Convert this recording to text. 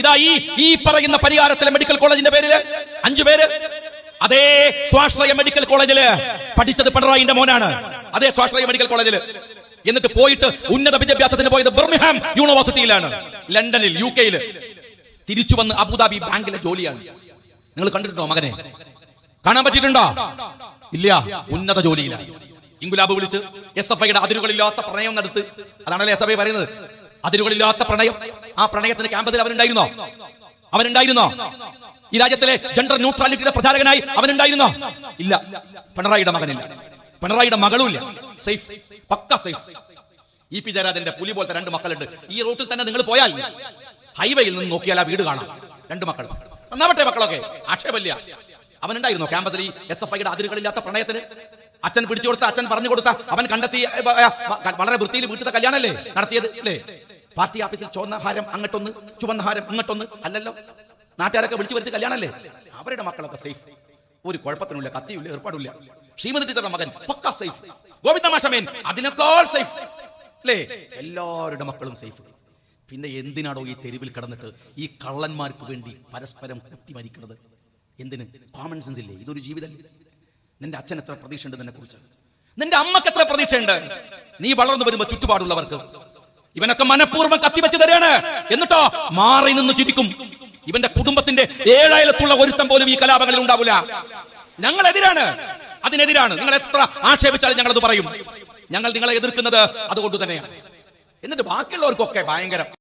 ഇതാ ഈ ഈ പറയുന്ന പരിഹാരത്തിലെ മെഡിക്കൽ കോളേജിന്റെ പേരിൽ? അഞ്ചു പേര്? അതേ സ്വാശ്രയ മെഡിക്കൽ കോളേജിൽ പഠിച്ചത് പിണറായിന്റെ മോനാണ്. അതേ സ്വാശ്രയ മെഡിക്കൽ കോളേജിൽ. എന്നിട്ട് പോയിട്ട് ഉന്നത വിദ്യാഭ്യാസത്തിന് പോയത് ബർമിഹാം യൂണിവേഴ്സിറ്റിയിലാണ്. ലണ്ടനിൽ യു കെയിൽ തിരിച്ചു വന്ന് അബുദാബി ബാങ്കിലെ ജോലിയാണ്. നിങ്ങൾ കണ്ടിട്ടുണ്ടോ മകനെ? കാണാൻ പറ്റിയിട്ടുണ്ടോ? ഇല്ല ഉന്നത ജോലിയിലാണ്. ഇംഗുലാബ് വിളിച്ച് എസ് എഫ് ഐയുടെ അതിരുകളില്ലാത്ത പ്രണയം നടത്ത്. അതാണല്ലോ എസ് എഫ് ഐ പറയുന്നത്? അതിരുകളില്ലാത്ത പ്രണയം. ആ പ്രണയത്തിന് ക്യാമ്പസിൽ അവനുണ്ടായിരുന്നോ? അവനുണ്ടായിരുന്നോ? ഈ രാജ്യത്തിലെ ജെൻഡർ ന്യൂട്രാലിറ്റിയുടെ പ്രചാരകനായി അവനുണ്ടായിരുന്നോ? ഇല്ല. പിണറായിയുടെ മകനില്ല. പിണറായിയുടെ മകളും ഇല്ല സേഫ്. പക്ക സേഫ്. ഇ പി ജയരാജന്റെ പുലി പോലത്തെ രണ്ട് മക്കളുണ്ട്. ഈ റൂട്ടിൽ തന്നെ നിങ്ങൾ പോയാൽ ഹൈവേയിൽ നിന്ന് നോക്കിയാൽ ആ വീട് കാണാം. രണ്ട് മക്കൾ. നന്നാവട്ടെ മക്കളൊക്കെ ആക്ഷേപമില്ല അവനുണ്ടായിരുന്നോ ക്യാമ്പസിൽ ഈ എസ് എഫ് ഐയുടെ അതിരുകളില്ലാത്ത പ്രണയത്തിന്? അച്ഛൻ പിടിച്ചു കൊടുത്ത അച്ഛൻ പറഞ്ഞു കൊടുത്ത അവൻ കണ്ടെത്തി വളരെ വൃത്തിയിൽ വീട്ടിലെ കല്യാണല്ലേ നടത്തിയത് അല്ലേ? പാർട്ടി ഓഫീസിൽ ചുവന്ന ഹാരം അങ്ങോട്ടൊന്ന് ചുവന്ന ഹാരം അങ്ങോട്ടൊന്ന് അല്ലല്ലോ? നാട്ടുകാരൊക്കെ വിളിച്ചു വരുത്തി കല്യാണല്ലേ? അവരുടെ മക്കളൊക്കെ സേഫ് ഒരു കുഴപ്പത്തിനുള്ള കത്തിയില്ല ഏർപ്പാടില്ല ശ്രീമതി ടീച്ചറുടെ മകൻ പക്ക സേഫ് ഗോവിന്ദമാഷമേൻ അതിനേക്കാൾ സേഫ് അല്ലേ എല്ലാവരുടെ മക്കളും സേഫ് പിന്നെ എന്തിനാണോ ഈ തെരുവിൽ കിടന്നിട്ട് ഈ കള്ളന്മാർക്ക് വേണ്ടി പരസ്പരം കുത്തി മരിക്കുന്നത്? എന്തിന്? കോമൺ സെൻസ് ഇല്ലേ? ഇതൊരു ജീവിതം. നിന്റെ അച്ഛൻ എത്ര പ്രതീക്ഷ ഉണ്ട് നിന്നെ കുറിച്ച് നിന്റെ അമ്മയ്ക്ക് എത്ര പ്രതീക്ഷയുണ്ട്? നീ വളർന്നു വരുമ്പോ ചുറ്റുപാടുള്ളവർക്ക് ഇവനൊക്കെ മനഃപൂർവം കത്തിവെച്ച് തരാണ്. എന്നിട്ടോ? മാറി നിന്ന് ചിരിക്കും. ഇവന്റെ കുടുംബത്തിന്റെ ഏഴായിരത്തുള്ള ഒരുത്തം പോലും ഈ കലാപങ്ങളിൽ ഉണ്ടാവില്ല. ഞങ്ങൾ എതിരാണ് അതിനെതിരാണ്. നിങ്ങൾ എത്ര ആക്ഷേപിച്ചാലും ഞങ്ങൾ അത് പറയും. ഞങ്ങൾ നിങ്ങളെ എതിർക്കുന്നത് അതുകൊണ്ട് തന്നെയാണ്. എന്നിട്ട് ബാക്കിയുള്ളവർക്കൊക്കെ ഭയങ്കര.